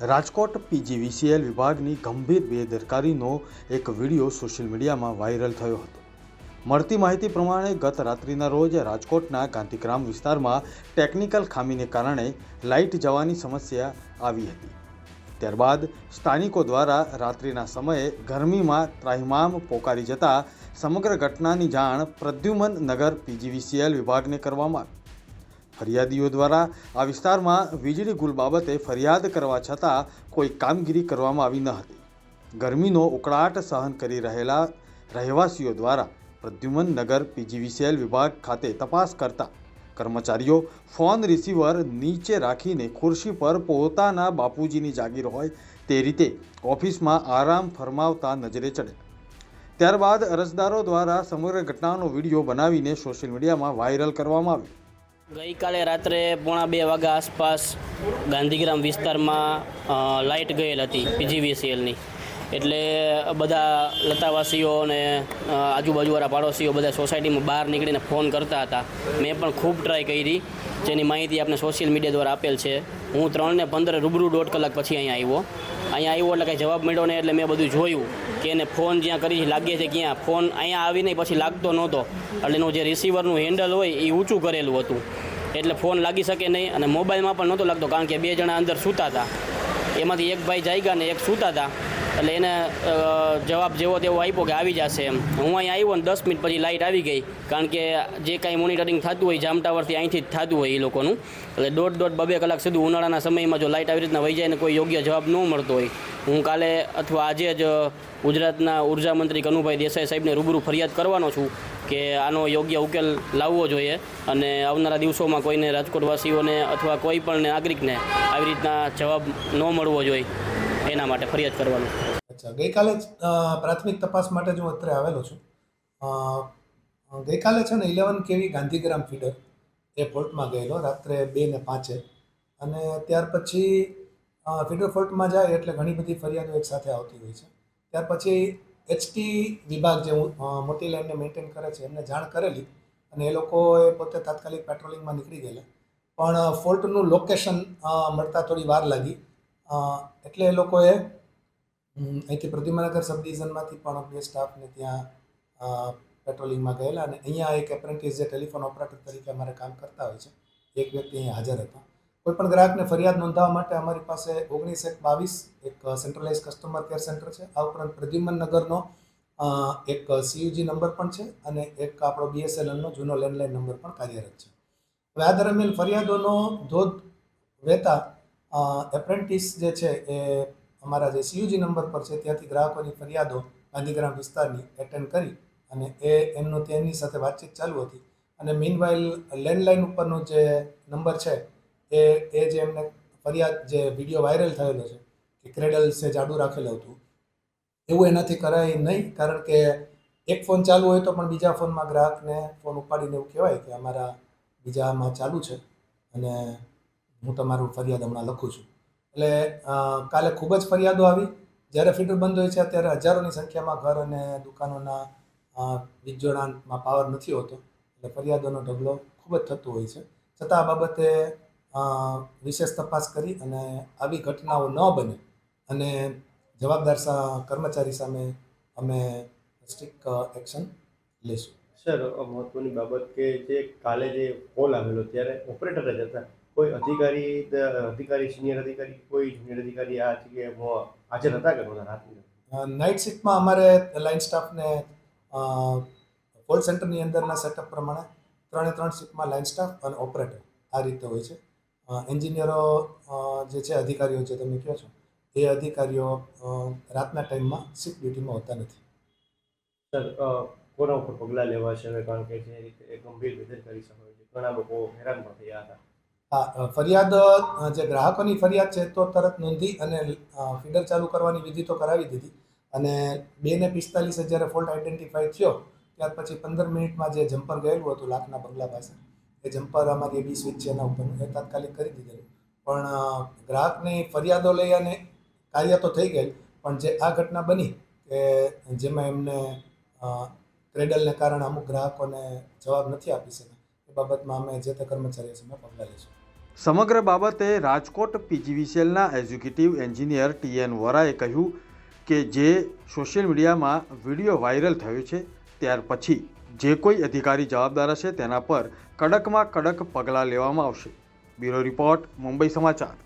Rajkot PGVCL વિભાગની ગંભીર બેદરકારીનો એક વીડિયો સોશિયલ મીડિયામાં વાયરલ થયો હતો. મળતી માહિતી પ્રમાણે ગત રાત્રિના રોજ રાજકોટના ગાંધીગ્રામ વિસ્તારમાં ટેકનિકલ ખામીને કારણે લાઇટ જવાની સમસ્યા આવી હતી. ત્યારબાદ સ્થાનિકો દ્વારા રાત્રિના સમયે ગરમીમાં ત્રાહિમામ પોકારી જતા સમગ્ર ઘટનાની જાણ પ્રદ્યુમન નગર પીજીવીસીએલ વિભાગને કરવામાં આવી. ફરિયાદીઓ દ્વારા આ વિસ્તારમાં વીજળી ગુલ બાબતે ફરિયાદ કરવા છતાં કોઈ કામગીરી કરવામાં આવી ન હતી. ગરમીનો ઉકળાટ સહન કરી રહેલા રહેવાસીઓ દ્વારા પ્રદ્યુમન નગર પીજીવીસીએલ વિભાગ ખાતે તપાસ કરતા કર્મચારીઓ ફોન રિસીવર નીચે રાખીને ખુરશી પર પોતાના બાપુજીની જાગીર હોય તે રીતે ઓફિસમાં આરામ ફરમાવતા નજરે ચડે. ત્યારબાદ અરજદારો દ્વારા સમગ્ર ઘટનાનો વીડિયો બનાવીને સોશિયલ મીડિયામાં વાયરલ કરવામાં આવ્યો. ગઈકાલે રાત્રે પોણા બે વાગ્યા આસપાસ ગાંધીગ્રામ વિસ્તારમાં લાઇટ ગયેલ હતી, પીજીવીસીએલની. એટલે બધા લતાવાસીઓ અને આજુબાજુવાળા પાડોશીઓ બધા સોસાયટીમાં બહાર નીકળીને ફોન કરતા હતા. મેં પણ ખૂબ ટ્રાય કરી. જેની માહિતી આપણે સોશિયલ મીડિયા દ્વારા આપેલ છે. હું ત્રણ ને પંદર રૂબરૂ દોઢ કલાક પછી અહીંયા આવ્યો. અહીંયા આવ્યો એટલે કંઈ જવાબ મળ્યો નહીં એટલે મેં બધું જોયું. કે એને ફોન જ્યાં કરી લાગે છે ક્યાં. ફોન અહીંયા આવીને પછી લાગતો નહોતો. એટલે એનું જે રિસીવરનું હેન્ડલ હોય એ ઊંચું કરેલું હતું. એટલે ફોન લાગી શકે નહીં અને મોબાઈલમાં પણ નહોતો લાગતો, કારણ કે બે જણા અંદર સૂતા હતા. એમાંથી એક ભાઈ જાગ્યા ને એક સૂતા હતા. એટલે એને જવાબ જેવો તેવો આપ્યો કે આવી જશે એમ. હું અહીં આવ્યો ને દસ મિનિટ પછી લાઇટ આવી ગઈ, કારણ કે જે કાંઈ મોનિટરિંગ થતું હોય જામ ટાવરથી અહીંથી જ થતું હોય એ લોકોનું. એટલે દોઢ દોઢ બબે કલાક સુધી ઉનાળાના સમયમાં જો લાઇટ આવી રીતના વહી જાય ને કોઈ યોગ્ય જવાબ ન મળતો હોય. હું કાલે અથવા આજે જ ગુજરાતના ઊર્જા મંત્રી કનુભાઈ દેસાઈ સાહેબને રૂબરૂ ફરિયાદ કરવાનો છું કે આનો યોગ્ય ઉકેલ લાવવો જોઈએ અને આવનારા દિવસોમાં કોઈને રાજકોટવાસીઓને અથવા કોઈ પણ નાગરિકને આવી રીતના જવાબ ન મળવો જોઈએ. એના માટે ફરિયાદ કરવાનું. અચ્છા, ગઈકાલે પ્રાથમિક તપાસ માટે જ અત્રે આવેલો છું. ગઈકાલે છે ને ઇલેવન કેવી ગાંધીગ્રામ ફીડર એ ફોલ્ટમાં ગયેલો, રાત્રે બે ને પાંચે. અને ત્યાર પછી ફીડર ફોલ્ટમાં જાય એટલે ઘણી બધી ફરિયાદો એક સાથે આવતી હોય છે. ત્યાર પછી એચટી વિભાગ જે મોટી લાઈનને મેન્ટેન કરે છે, એમને જાણ કરેલી અને એ લોકોએ પોતે તાત્કાલિક પેટ્રોલિંગમાં નીકળી ગયેલા. પણ ફોલ્ટનું લોકેશન મળતા થોડી વાર લાગી. એટલે એ લોકોએ અહીંથી પ્રતિમાનગર સબ ડિવિઝનમાંથી પણ બે સ્ટાફને ત્યાં પેટ્રોલિંગમાં ગયેલા અને અહીંયા એક એપ્રેન્ટિસ જે ટેલિફોન ઓપરેટર તરીકે અમારે કામ કરતા હોય છે, એક વ્યક્તિ અહીંયા હાજર હતા. કોઈપણ ગ્રાહકને ફરિયાદ નોંધાવવા માટે અમારી પાસે ઓગણીસ એક બાવીસ એક સેન્ટ્રલાઇઝ કસ્ટમર કેર સેન્ટર છે. આ ઉપરાંત પ્રદ્યુમનગરનો એક સીયુજી નંબર પણ છે અને એક આપણો બીએસએનએલનો જૂનો લેન્ડલાઇન નંબર પણ કાર્યરત છે. હવે આ દરમિયાન ફરિયાદોનો ધોધ વહેતા એપ્રેન્ટિસ જે છે એ અમારા જે સીયુજી નંબર પર છે, ત્યાંથી ગ્રાહકોની ફરિયાદો ગાંધીગ્રામ વિસ્તારની એટેન્ડ કરી અને એ એમનો તેમની સાથે વાતચીત ચાલુ હતી. અને મીનવાઇલ લેન્ડલાઇન ઉપરનો જે નંબર છે, એ એ જે એમને ફરિયાદ જે વીડિયો વાયરલ થયેલો છે, કે ક્રેડલ્સે જાડું રાખેલું હતું, એવું એનાથી કરાય નહીં, કારણ કે એક ફોન ચાલુ હોય તો પણ બીજા ફોનમાં ગ્રાહકને ફોન ઉપાડીને એવું કહેવાય કે અમારા બીજામાં ચાલુ છે. અને હું તમારું ફરિયાદ હમણાં લખું છું. એટલે કાલે ખૂબ જ ફરિયાદો આવી. જ્યારે ફિલ્ટર બંધ હોય છે, ત્યારે હજારોની સંખ્યામાં ઘર અને દુકાનોના વીજ જોડાણમાં પાવર નથી હોતો. એટલે ફરિયાદોનો ઢગલો ખૂબ જ થતો હોય છે. છતાં આ બાબતે વિશેષ તપાસ કરી અને આવી ઘટનાઓ ન બને અને જવાબદાર કર્મચારી સામે અમે સ્ટ્રિક એક્શન લઈશું. સર મહત્વની બાબત કે જે કાલે જે કોલ આવેલો, ત્યારે ઓપરેટર જ હતા. કોઈ અધિકારી અધિકારી સિનિયર અધિકારી કોઈ જુનિયર અધિકારી આ જગ્યાએ હાજર હતા કે નહોતા રાતની નાઇટ શિફ્ટમાં અમારે લાઇન સ્ટાફને કોલ સેન્ટરની અંદરના સેટઅપ પ્રમાણે ત્રણે ત્રણ શિફ્ટમાં લાઇન સ્ટાફ અને ઓપરેટર આ રીતે હોય છે. એન્જિનિયરો જે છે અધિકારીઓ જે તમે કહો છો એ અધિકારીઓ રાતના ટાઈમમાં શિફ્ટ ડ્યુટીમાં હોતા નથી. સર કોના ઉપર પગલાં લેવા છે? કારણ કે જે રીતે ગંભીર બેદરકારી સામે છે. ઘણા લોકો હેરાન પણ થયા હતા. હા ફરિયાદ જે ગ્રાહકોની ફરિયાદ છે તો તરત નોંધી અને ફીડર ચાલુ કરવાની વિધિ તો કરાવી દીધી. અને બે ને પિસ્તાલીસે જ્યારે ફોલ્ટ આઈડેન્ટિફાઈ થયો, ત્યાર પછી પંદર મિનિટમાં જે જમ્પર ગયેલું હતું લાખના બંગલા પાસે, એ જમ્પર અમારી એબી સ્વિચ છે એના ઉપરનું એ તાત્કાલિક કરી દીધેલું. પણ ગ્રાહકની ફરિયાદો લઈ અને કાર્ય તો થઈ ગયેલ, પણ જે આ ઘટના બની કે જેમાં એમને ક્રેડલને કારણે અમુક ગ્રાહકોને જવાબ નથી આપી શક્યા, એ બાબતમાં અમે જે તે કર્મચારીઓ સામે પગલાં લઈશું. સમગ્ર બાબતે રાજકોટ પીજીવીસીએલના એક્ઝિક્યુટિવ એન્જિનિયર ટીએન વોરાએ કહ્યું કે જે સોશિયલ મીડિયામાં વીડિયો વાયરલ થયો છે, ત્યાર પછી જે કોઈ અધિકારી જવાબદાર હશે તેના પર કડકમાં કડક પગલાં લેવામાં આવશે. બ્યુરો રિપોર્ટ, મુંબઈ સમાચાર.